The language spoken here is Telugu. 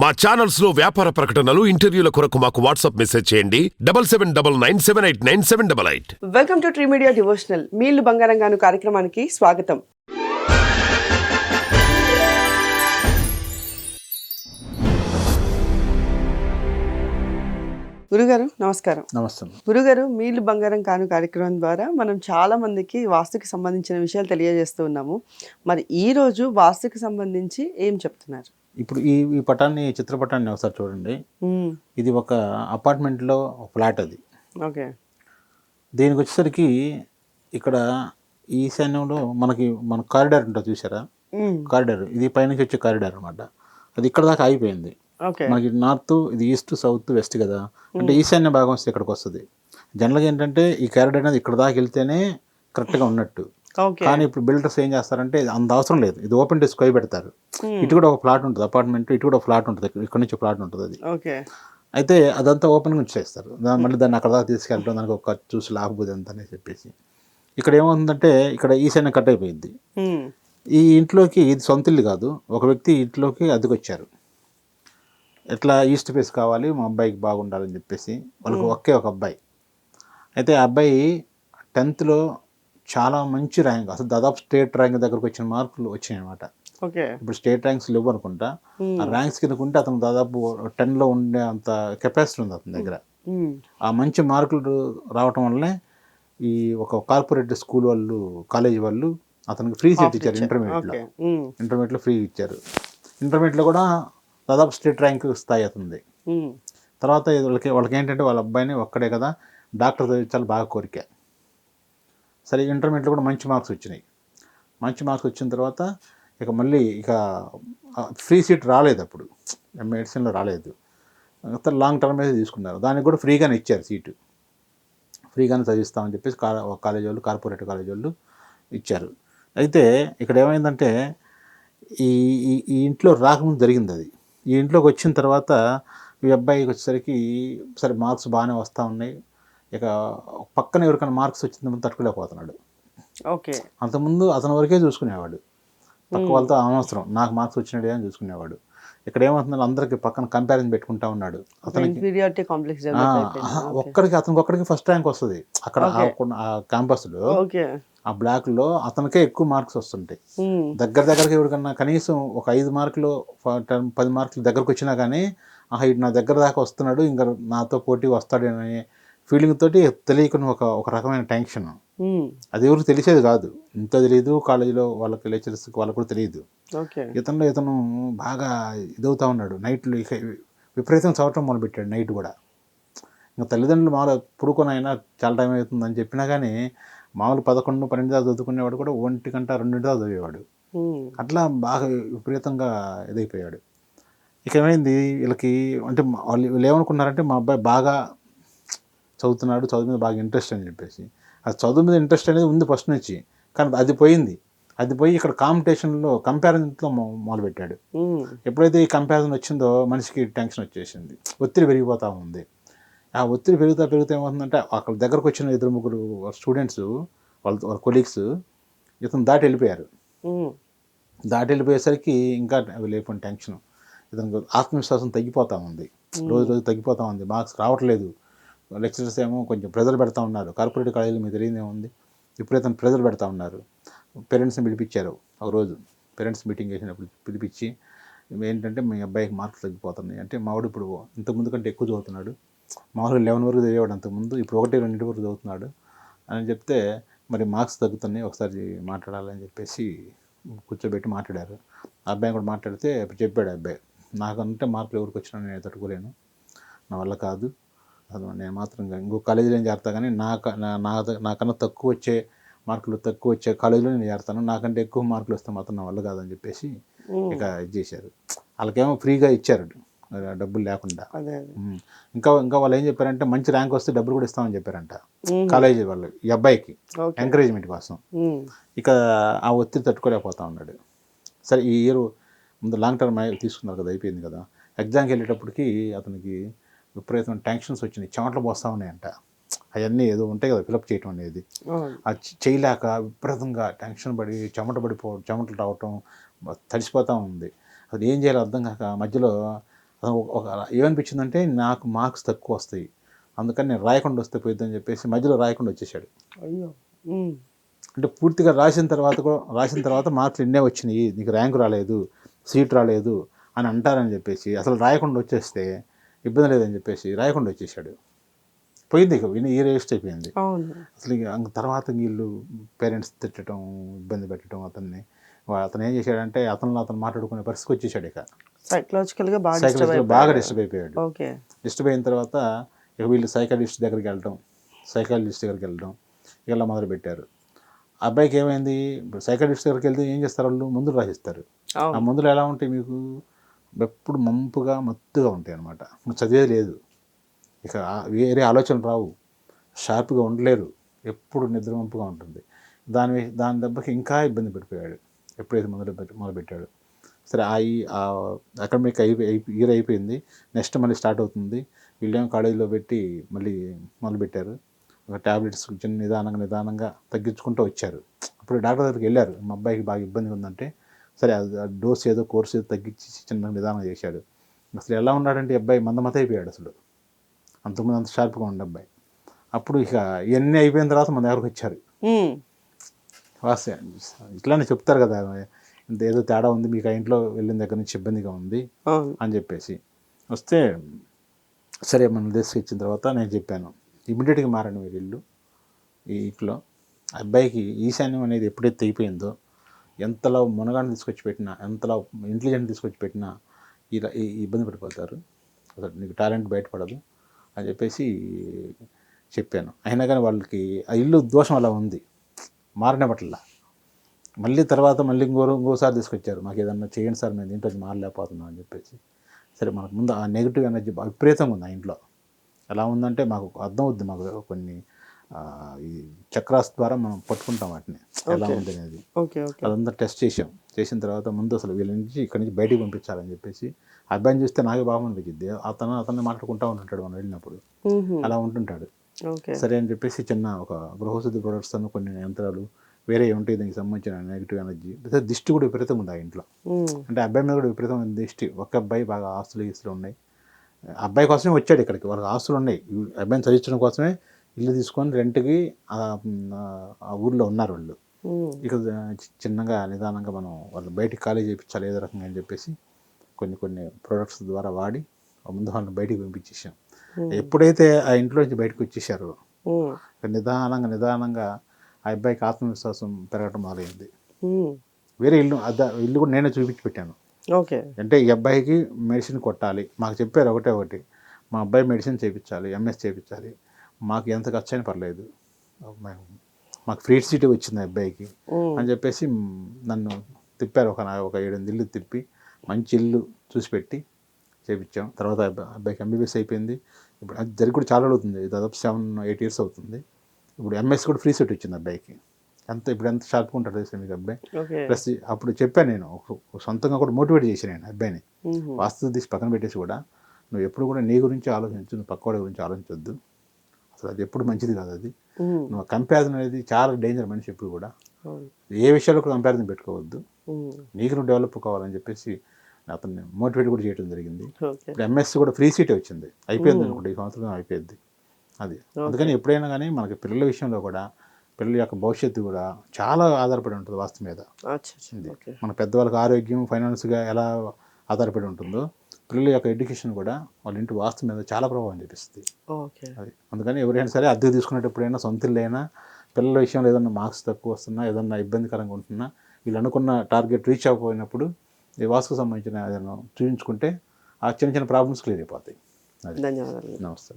మా ఛానల్స్లో వ్యాపార ప్రకటనలు ఇంటర్వ్యూల కొరకు మాకు వాట్సాప్ మెసేజ్ చేయండి. Double seven double nine seven eight nine seven double eight. Welcome to Tree Media devotional. మీళ్ళు బంగారం గాను కార్యక్రమానికి స్వాగతం. గురుగారు నమస్కారం. నమస్తే గురుగారు మీళ్ళు బంగారం కాను కార్యక్రమం ద్వారా మనం చాలా మందికి వాస్తుకి సంబంధించిన విషయాలు తెలియజేస్తూ ఉన్నాము. మరి ఈ రోజు వాస్తుకి సంబంధించి ఏం చెప్తున్నారు? ఇప్పుడు ఈ ఈ పటాన్ని చిత్రపటాన్ని ఒకసారి చూడండి. ఇది ఒక అపార్ట్మెంట్లో ఫ్లాట్ అది. ఓకే. దీనికి వచ్చేసరికి ఇక్కడ ఈశాన్యంలో మనకి మన కారిడార్ ఉంటుంది చూసారా. కారిడార్. ఇది పైనుంచి వచ్చే కారిడార్ అనమాట అది ఇక్కడ దాకా ఓకే. మనకి నార్త్ ఇది ఈస్ట్ సౌత్ వెస్ట్ కదా? అంటే ఈశాన్య భాగం వస్తే ఇక్కడికి వస్తుంది. జనరల్గా ఏంటంటే ఈ కారిడార్ అనేది ఇక్కడ దాకా వెళ్తేనే కరెక్ట్గా ఉన్నట్టు. కానీ ఇప్పుడు బిల్డర్స్ ఏం చేస్తారంటే అంత అవసరం లేదు. ఇది ఓపెన్ డిస్క్ అయి పెడతారు. ఇటు కూడా ఒక ఫ్లాట్ ఉంటుంది. అపార్ట్మెంట్ ఇటు కూడా ఒక ఫ్లాట్ ఉంటుంది. ఇక్కడ నుంచి ఫ్లాట్ ఉంటుంది అది. ఓకే. అయితే అదంతా ఓపెన్గా ఉంచేస్తారు. దాన్ని మళ్ళీ దాన్ని అక్కడ దాకా తీసుకెళ్ళడం దానికి ఒక చూసి లాభపోతే ఎంత అని చెప్పేసి. ఇక్కడ ఏమవుతుందంటే ఇక్కడ ఈశాన్య కట్ అయిపోయింది. మ్మ్. ఈ ఇంట్లోకి ఇది సొంత ఇల్లు కాదు. ఒక వ్యక్తి ఇంట్లోకి అద్దెకొచ్చారు. ఎట్లా ఈస్ట్ ఫేస్ కావాలి మా అబ్బాయికి బాగుండాలని చెప్పేసి. వాళ్ళకి ఒకే ఒక అబ్బాయి. అయితే ఆ అబ్బాయి టెన్త్లో చాలా మంచి ర్యాంక్ అసలు దాదాపు స్టేట్ ర్యాంక్ దగ్గరకు వచ్చిన మార్కులు వచ్చాయి అనమాట ఇప్పుడు స్టేట్ ర్యాంక్స్ లేవు అనుకుంటా. ఆ ర్యాంక్స్ కిందకు ఉంటే అతను దాదాపు టెన్లో ఉండే అంత కెపాసిటీ ఉంది అతని దగ్గర. ఆ మంచి మార్కులు రావటం వల్లనే ఈ ఒక కార్పొరేట్ స్కూల్ వాళ్ళు కాలేజ్ వాళ్ళు అతనికి ఫ్రీ సీట్ ఇచ్చారు ఇంటర్మీడియట్లో. ఇంటర్మీడియట్లో ఫ్రీ ఇచ్చారు. ఇంటర్మీడియట్లో కూడా దాదాపు స్టేట్ ర్యాంక్ స్థాయి అవుతుంది. తర్వాత వాళ్ళకి వాళ్ళకి ఏంటంటే వాళ్ళ అబ్బాయిని ఒక్కడే కదా. డాక్టర్ చదివించాలి బాగా కోరిక. సరే ఇంటర్మీడియట్లో కూడా మంచి మార్క్స్ వచ్చినాయి. మంచి మార్క్స్ వచ్చిన తర్వాత ఇక మళ్ళీ ఇక ఫ్రీ సీట్ రాలేదు అప్పుడు. మెడిసిన్లో రాలేదు. తర్వాత లాంగ్ టర్మ్ అయితే తీసుకున్నారు. దానికి కూడా ఫ్రీగానే ఇచ్చారు సీటు. ఫ్రీగానే చదివిస్తామని చెప్పేసి కా కాలేజ్ వాళ్ళు కార్పొరేట్ కాలేజ్ వాళ్ళు ఇచ్చారు. అయితే ఇక్కడ ఏమైందంటే ఈ ఈ- ఈ ఇంట్లో రాకముందు జరిగింది అది. ఈ ఇంట్లోకి వచ్చిన తర్వాత ఈ అబ్బాయికి వచ్చేసరికి సరే మార్క్స్ బాగానే వస్తూ ఉన్నాయి. ఇక పక్కన ఎవరికైనా మార్క్స్ వచ్చిందని తట్టుకోలేకపోతున్నాడు. ఓకే. అంతకుముందు అతని వరకే చూసుకునేవాడు. పక్క వాళ్ళతో అనవసరం నాకు మార్క్స్ వచ్చినాడే అని చూసుకునేవాడు. ఇక్కడ ఏమవుతుందంటే అందరికి పక్కన కంపారిజన్ పెట్టుకుంటా ఉన్నాడు. అతనికి కాంప్లెక్స్ ఒక్కడికి అతనికి ఒక్కడికి ఫస్ట్ ర్యాంక్ వస్తుంది. అక్కడ ఆ- ఆ క్యాంపస్లో ఓకే. ఆ బ్లాక్లో అతనికే ఎక్కువ మార్క్స్ వస్తుంటాయి. దగ్గర దగ్గరకి ఎవరికన్నా కనీసం ఒక ఐదు మార్కులు పది మార్కులు దగ్గరకు వచ్చినా కానీ ఆహా ఇటు నా దగ్గర దాకా వస్తున్నాడు ఇంకా నాతో పోటీ వస్తాడు అనే ఫీలింగ్ తోటి తెలియకుండా ఒక ఒక రకమైన టెన్షన్. అది ఎవరికి తెలిసేది కాదు. ఇంత తెలియదు కాలేజీలో వాళ్ళకి లెక్చరర్స్కి వాళ్ళకి కూడా తెలియదు ఓకే. ఇతనిలో ఇతను బాగా ఇదవుతా ఉన్నాడు. నైట్లు ఇక విపరీతం చదవటం మొదలుపెట్టాడు నైట్ కూడా. ఇంకా తల్లిదండ్రులు మామూలు పుడుకొనైనా చాలా టైం అవుతుందని చెప్పినా కానీ మామూలు పదకొండు పన్నెండు దాకా చదువుకునేవాడు కూడా ఒంటి గంట రెండింటి దాకా చదివేవాడు. అట్లా బాగా విపరీతంగా ఇదైపోయాడు. ఇక ఏమైంది? వీళ్ళకి అంటే వాళ్ళు వీళ్ళు ఏమనుకున్నారంటే మా అబ్బాయి బాగా చదువుతున్నాడు చదువు మీద బాగా ఇంట్రెస్ట్ అని చెప్పేసి. ఆ చదువు మీద ఇంట్రెస్ట్ అనేది ఉంది ఫస్ట్ నుంచి కానీ అది పోయింది. అది పోయి ఇక్కడ కాంపిటీషన్లో కంపారిజన్తో మొదలుపెట్టాడు. ఎప్పుడైతే ఈ కంపారిజన్ వచ్చిందో మనిషికి టెన్షన్ వచ్చేసింది. ఒత్తిడి పెరిగిపోతూ ఉంది. ఆ ఒత్తిడి పెరుగుతా పెరుగుతా ఏమవుతుందంటే అక్కడ దగ్గరకు వచ్చిన ఇద్దరు ముగ్గురు స్టూడెంట్స్ వాళ్ళ వాళ్ళ కొలీగ్స్ ఇతను దాటి వెళ్ళిపోయారు. దాటి వెళ్ళిపోయేసరికి ఇంకా లేకుండా టెన్షన్. ఇతనికి ఆత్మవిశ్వాసం తగ్గిపోతూ ఉంది. రోజు రోజు తగ్గిపోతూ ఉంది. మార్క్స్ రావట్లేదు. లెక్చరర్స్ ఏమో కొంచెం ప్రెజర్ పెడతా ఉన్నారు. కార్పొరేట్ కాలేజీలు మీకు తెలియదే ఉంది. ఇప్పుడే తను ప్రెజర్ పెడతా ఉన్నారు. పేరెంట్స్ని పిలిపించారు ఒక రోజు పేరెంట్స్ మీటింగ్ చేసినప్పుడు పిలిపించి ఏంటంటే మీ అబ్బాయికి మార్క్స్ తగ్గిపోతున్నాయి. అంటే మావాడు ఇప్పుడు ఇంతకుముందు కంటే ఎక్కువ చదువుతున్నాడు. మామూలుగా లెవెన్ వరకు చదివాడు అంతకుముందు ఇప్పుడు ఒకటి రెండింటి వరకు చదువుతున్నాడు. అని చెప్తే మరి మార్క్స్ తగ్గుతున్నాయి ఒకసారి మాట్లాడాలని చెప్పేసి కూర్చోబెట్టి మాట్లాడారు. ఆ అబ్బాయి కూడా మాట్లాడితే చెప్పాడు ఆ అబ్బాయి నాకంటే మార్కులు ఎవరికి వచ్చినా నేను తట్టుకోలేను. నా వల్ల కాదు. అసలు నేను మాత్రం ఇంకా కాలేజీలో నేను చేరతా కానీ నా నా నా- నాకన్నా తక్కువ వచ్చే మార్కులు తక్కువ వచ్చే కాలేజీలో నేను చేరతాను నాకంటే ఎక్కువ మార్కులు వస్తే మాత్రం నా వల్ల కాదని చెప్పేసి. ఇక ఇది చేశారు. వాళ్ళకేమో ఫ్రీగా ఇచ్చారు. డబ్బులు లేకుండా. ఇంకా ఇంకా వాళ్ళు ఏం చెప్పారంటే మంచి ర్యాంక్ వస్తే డబ్బులు కూడా ఇస్తామని చెప్పారంట. కాలేజీ వాళ్ళు ఈ అబ్బాయికి ఎంకరేజ్మెంట్ కోసం. ఇక ఆ ఒత్తిడి తట్టుకోలేకపోతా ఉన్నాడు. సరే ఈ ఇయర్ ముందు లాంగ్ టర్మ్ తీసుకున్నారు కదా అయిపోయింది కదా. ఎగ్జామ్కి వెళ్ళేటప్పటికి అతనికి విపరీతమైన టెన్షన్స్ వచ్చినాయి చెమటలు పోస్తూ ఉన్నాయంట. అవన్నీ ఏదో ఉంటాయి కదా ఫిలప్ చేయటం అనేది. అది చేయలేక విపరీతంగా టెన్షన్ పడి చెమట పడిపో చెమటలు రావటం తడిసిపోతూ ఉంది. అది ఏం చేయాలో అర్థం కాక మధ్యలో ఒక- ఏమనిపించిందంటే నాకు మార్క్స్ తక్కువ వస్తాయి. అందుకని నేను రాయకుండా వస్తే పోయిద్దని చెప్పేసి మధ్యలో రాయకుండా వచ్చేసాడు. అంటే పూర్తిగా రాసిన తర్వాత కూడా రాసిన తర్వాత మార్కులు ఎన్నే వచ్చినాయి. నీకు ర్యాంక్ రాలేదు సీట్ రాలేదు అని అంటారని చెప్పేసి అసలు రాయకుండా వచ్చేస్తే ఇబ్బంది లేదని చెప్పేసి రాయకుండా వచ్చేసాడు పోయింది ఇక విని ఈ వేస్ట్ అయిపోయింది. అసలు ఇక తర్వాత వీళ్ళు పేరెంట్స్ తిట్టడం ఇబ్బంది పెట్టడం అతన్ని. అతను ఏం చేశాడంటే అతను అతను మాట్లాడుకునే పరిస్థితికి వచ్చేసాడు ఇక. సైకలాజికల్గా బాగా డిస్టర్బ్ అయిపోయాడు. డిస్టర్బ్ అయిన తర్వాత ఇక వీళ్ళు సైకాలజిస్ట్ దగ్గరికి వెళ్ళడం సైకాలజిస్ట్ దగ్గరికి వెళ్ళడం ఇలా మొదలు పెట్టారు. అబ్బాయికి ఏమైంది? సైకాలజిస్ట్ దగ్గరికి వెళ్తే ఏం చేస్తారు వాళ్ళు? మందులు రాసిస్తారు. ఆ మందులు ఎలా ఉంటాయి మీకు? ఎప్పుడు మంపుగా మత్తుగా ఉంటాయి అనమాట చదివేది లేదు. ఇక వేరే ఆలోచనలు రావు. షార్ప్గా ఉండలేరు. ఎప్పుడు నిద్ర మంపుగా ఉంటుంది. దాని దాని దెబ్బకి ఇంకా ఇబ్బంది పెట్టిపోయాడు ఎప్పుడైతే మొదలు పెట్టి మొదలుపెట్టాడు. సరే ఆ అకాడమిక్ అయిపోయి ఇయర్ అయిపోయింది. నెక్స్ట్ మళ్ళీ స్టార్ట్ అవుతుంది. వీళ్ళేమో కాలేజీలో పెట్టి మళ్ళీ మొదలుపెట్టారు. ఒక ట్యాబ్లెట్స్ చిన్న నిదానంగా నిదానంగా తగ్గించుకుంటూ వచ్చారు. అప్పుడు డాక్టర్ దగ్గరికి వెళ్ళారు. మా అబ్బాయికి బాగా ఇబ్బంది ఉందంటే సరే డోస్ ఏదో కోర్స్ ఏదో తగ్గించి చిన్న నిదానం చేశాడు. అసలు ఎలా ఉన్నాడంటే అబ్బాయి మందమత అయిపోయాడు అసలు. అంతకుముందు అంత షార్ప్గా ఉండే అబ్బాయి. అప్పుడు ఇక ఇవన్నీ అయిపోయిన తర్వాత మన దగ్గరకు వచ్చారు. వాస్తే ఇట్లానే చెప్తారు కదా ఇంత ఏదో తేడా ఉంది మీకు ఆ ఇంట్లో వెళ్ళిన దగ్గర నుంచి ఇబ్బందిగా ఉంది అని చెప్పేసి. వస్తే సరే మన దేశం ఇచ్చిన తర్వాత నేను చెప్పాను ఇమీడియట్గా మారండి మీరు ఇల్లు ఈ ఇంట్లో. అబ్బాయికి ఈశాన్యం అనేది ఎప్పుడైతే అయిపోయిందో ఎంతలో మునగాన్ని తీసుకొచ్చి పెట్టినా ఎంతలా ఇంటెలిజెంట్ తీసుకొచ్చి పెట్టినా ఇలా ఈ ఇబ్బంది పడిపోతారు. అసలు నీకు టాలెంట్ బయటపడదు అని చెప్పేసి చెప్పాను. అయినా కానీ వాళ్ళకి ఆ ఇల్లు దోషం అలా ఉంది. మారనే పట్ల. మళ్ళీ తర్వాత మళ్ళీ ఇంకో ఇంకోసారి తీసుకొచ్చారు. మాకు ఏదన్నా చేయండి సార్ మేము దీంట్లో మారలేకపోతున్నాం అని చెప్పేసి. సరే మనకు ముందు ఆ నెగిటివ్ ఎనర్జీ విపరీతంగా ఉంది ఆ ఇంట్లో. ఎలా ఉందంటే మాకు అర్థం అవుద్ది మాకు కొన్ని ఈ చక్రాస్ ద్వారా మనం పట్టుకుంటాం వాటిని. ఎలా. ఉంది అనేది. అదంతా టెస్ట్ చేసాం చేసిన తర్వాత ముందు అసలు వీళ్ళ నుంచి ఇక్కడి నుంచి బయటికి పంపించాలని చెప్పేసి అబ్బాయిని చూస్తే నాకే బాగా అనిపించింది. అతను అతన్ని మాట్లాడుకుంటా ఉంటుంటాడు మనం వెళ్ళినప్పుడు. అలా ఉంటుంటాడు. సరే అని చెప్పేసి చిన్న ఒక గృహశుద్ధి ప్రొడక్ట్స్ అన్న కొన్ని యంత్రాలు వేరే ఉంటాయి దీనికి సంబంధించిన నెగిటివ్ ఎనర్జీ లేదా దిష్టి కూడా విపరీతంగా ఉంది ఆ ఇంట్లో. అంటే అబ్బాయి మీద కూడా విపరీతమైన దిష్టి. ఒక అబ్బాయి బాగా ఆస్తులు గీస్తులు ఉన్నాయి. అబ్బాయి కోసమే వచ్చాడు ఇక్కడికి. వాళ్ళకి ఆస్తులు ఉన్నాయి. అబ్బాయిని చదివించడం కోసమే ఇల్లు తీసుకొని రెంట్కి ఆ ఊర్లో ఉన్నారు వాళ్ళు. ఇక చిన్నగా నిదానంగా మనం వాళ్ళు బయటికి ఖాళీ చేయించాలి ఏదో రకంగా అని చెప్పేసి కొన్ని కొన్ని ప్రొడక్ట్స్ ద్వారా వాడి ముందు వాళ్ళని బయటికి పంపించేసాం. ఎప్పుడైతే ఆ ఇంట్లో నుంచి బయటకు వచ్చేసారో నిదానంగా నిదానంగా ఆ అబ్బాయికి ఆత్మవిశ్వాసం పెరగడం మొదలైంది. వేరే ఇల్లు ఇల్లు కూడా నేనే చూపించి పెట్టాను. ఓకే. అంటే ఈ అబ్బాయికి మెడిసిన్ కొట్టాలి. మాకు చెప్పారు ఒకటే ఒకటి. మా అబ్బాయి మెడిసిన్ చేయించాలి ఎంఎస్ చేయించాలి మాకు ఎంత ఖర్చు అయినా పర్లేదు. మేము మాకు ఫ్రీ సీట్ వచ్చింది అబ్బాయికి. అని చెప్పేసి నన్ను తిప్పారు. ఒక ఒక ఏడెనిమిది ఇల్లు తిప్పి మంచి ఇల్లు చూసి పెట్టి చేపించాం. తర్వాత అబ్బా- అబ్బాయికి ఎంబీబీఎస్ అయిపోయింది. ఇప్పుడు అది జరిగి కూడా చాలా అవుతుంది దాదాపు సెవెన్ ఎయిట్ ఇయర్స్ అవుతుంది. ఇప్పుడు ఎంఎస్ కూడా ఫ్రీ సీట్ వచ్చింది అబ్బాయికి. ఎంత ఇప్పుడు ఎంత షార్ప్గా ఉంటాడు తెలుసా మీకు అబ్బాయి? ప్లస్ అప్పుడు చెప్పాను నేను సొంతంగా కూడా మోటివేట్ చేశాను నేను అబ్బాయిని. వాస్తు తీసి పక్కన పెట్టేసి కూడా నువ్వు ఎప్పుడు కూడా నీ గురించి ఆలోచించు నువ్వు పక్కవాడి గురించి ఆలోచించొద్దు. అసలు అది ఎప్పుడు మంచిది కాదు అది. నువ్వు కంపారిజన్ అనేది చాలా డేంజర్ మనిషి ఎప్పుడు కూడా. ఏ విషయాల్లో కూడా కంపారిజన్ పెట్టుకోవద్దు. నీకు నువ్వు డెవలప్ కావాలని చెప్పేసి అతన్ని మోటివేట్ కూడా చేయడం జరిగింది. ఇప్పుడు ఎంఎస్సి కూడా ఫ్రీ సీట్ వచ్చింది. అయిపోయింది అనుకుంటే ఈ సంవత్సరం అయిపోయింది. అది. అందుకని ఎప్పుడైనా కానీ మనకి పిల్లల విషయంలో కూడా పిల్లల యొక్క భవిష్యత్తు కూడా చాలా ఆధారపడి ఉంటుంది వాస్తు మీద. మన పెద్దవాళ్ళకి ఆరోగ్యం ఫైనాన్స్గా ఎలా ఆధారపడి ఉంటుందో పిల్లల యొక్క ఎడ్యుకేషన్ కూడా వాళ్ళ ఇంటి వాస్తు మీద చాలా ప్రభావం చూపిస్తుంది. అది. అందుకని ఎవరైనా సరే అద్దె తీసుకునేటప్పుడైనా సొంత ఇల్లు అయినా పిల్లల విషయంలో ఏదన్నా మార్క్స్ తక్కువ వస్తున్నా ఏదన్నా ఇబ్బందికరంగా ఉంటున్నా వీళ్ళు అనుకున్న టార్గెట్ రీచ్ అవ్వకపోయినప్పుడు ఈ వాస్తుకు సంబంధించిన ఏదైనా చూపించుకుంటే ఆ చిన్న చిన్న ప్రాబ్లమ్స్ క్లియర్ అయిపోతాయి. అది. ధన్యవాదాలు. నమస్తే.